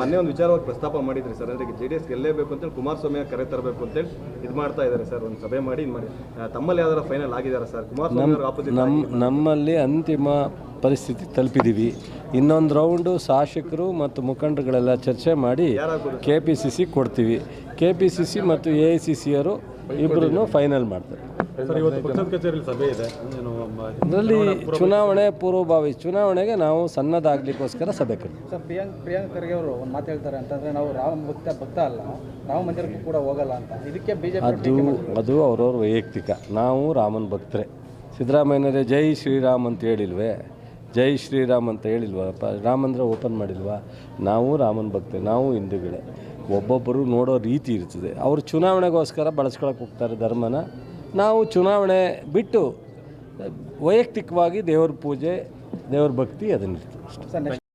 ಮೊನ್ನೆ ಒಂದು ವಿಚಾರವಾಗಿ ಪ್ರಸ್ತಾಪ ಮಾಡಿದ್ರಿ ಸರ್. ಅಂದ್ರೆ ಜೆ ಡಿ ಎಸ್ ಗೆಲ್ಲೇಬೇಕು ಅಂತೇಳಿ ಕುಮಾರಸ್ವಾಮಿ ಕರೆ ತರಬೇಕು ಅಂತೇಳಿ ಇದು ಮಾಡ್ತಾ ಇದ್ದಾರೆ ಸರ್. ಒಂದು ಸಭೆ ಮಾಡಿ ಇದು ಮಾಡಿ. ತಮ್ಮಲ್ಲಿ ಯಾವ್ದಾರ ಫೈನಲ್ ಆಗಿದ್ದಾರೆ ಸರ್? ಕುಮಾರಸ್ವಾಮಿ ನಮ್ಮ ನಮ್ಮಲ್ಲಿ ಅಂತಿಮ ಪರಿಸ್ಥಿತಿ ತಲುಪಿದ್ದೀವಿ ಇನ್ನೊಂದು ರೌಂಡು ಶಾಸಕರು ಮತ್ತು ಮುಖಂಡರುಗಳೆಲ್ಲ ಚರ್ಚೆ ಮಾಡಿ ಕೆ ಪಿ ಸಿ ಸಿ ಕೊಡ್ತೀವಿ. ಕೆ ಪಿ ಸಿ ಸಿ ಮತ್ತು ಎ ಐ ಸಿ ಸಿಯವರು ಇಬ್ಬರೂ ಫೈನಲ್ ಮಾಡ್ತಾರೆ. ಸರ್ ಇವತ್ತು ಪಕ್ಷದ ಸಭೆ ಇದೆ. ಏನು ಅದರಲ್ಲಿ ಚುನಾವಣೆ ಪೂರ್ವಭಾವಿ ಚುನಾವಣೆಗೆ ನಾವು ಸನ್ನದ್ಧಾಗಲಿಕ್ಕೋಸ್ಕರ ಸಭೆ ಕರೆ ಸರ್ ಪ್ರಿಯಾಂಕ್ ಪ್ರಿಯಾಂಕ್ ಖರ್ಗೆ ಅವರು ಒಂದು ಮಾತು ಹೇಳ್ತಾರೆ ಅಂತಂದ್ರೆ ನಾವು ರಾಮ ಭಕ್ತ ಭಕ್ತ ಅಲ್ಲ ರಾಮ ಮಂದಿರಕ್ಕೂ ಕೂಡ ಹೋಗಲ್ಲ ಅಂತ. ಇದಕ್ಕೆ ಬಿಜೆಪಿ ಅದು ಅದು ಅವ್ರವ್ರ ವೈಯಕ್ತಿಕ. ನಾವು ರಾಮನ ಭಕ್ತರೆ. ಸಿದ್ದರಾಮಯ್ಯನವರೇ ಜೈ ಶ್ರೀರಾಮ್ ಅಂತ ಹೇಳಿಲ್ವೇ? ಜೈ ಶ್ರೀರಾಮ್ ಅಂತ ಹೇಳಿಲ್ವಪ್ಪ? ರಾಮಂದ್ರ ಓಪನ್ ಮಾಡಿಲ್ವಾ? ನಾವು ರಾಮನ ಭಕ್ತರೆ ನಾವು ಹಿಂದೂಗಳೇ. ಒಬ್ಬೊಬ್ಬರು ನೋಡೋ ರೀತಿ ಇರ್ತದೆ. ಅವರು ಚುನಾವಣೆಗೋಸ್ಕರ ಬಳಸ್ಕೊಳಕ್ಕೆ ಹೋಗ್ತಾರೆ ಧರ್ಮನ. ನಾವು ಚುನಾವಣೆ ಬಿಟ್ಟು ವೈಯಕ್ತಿಕವಾಗಿ ದೇವ್ರ ಪೂಜೆ ದೇವ್ರ ಭಕ್ತಿ ಅದನ್ನು ಅಷ್ಟೇ. Sir next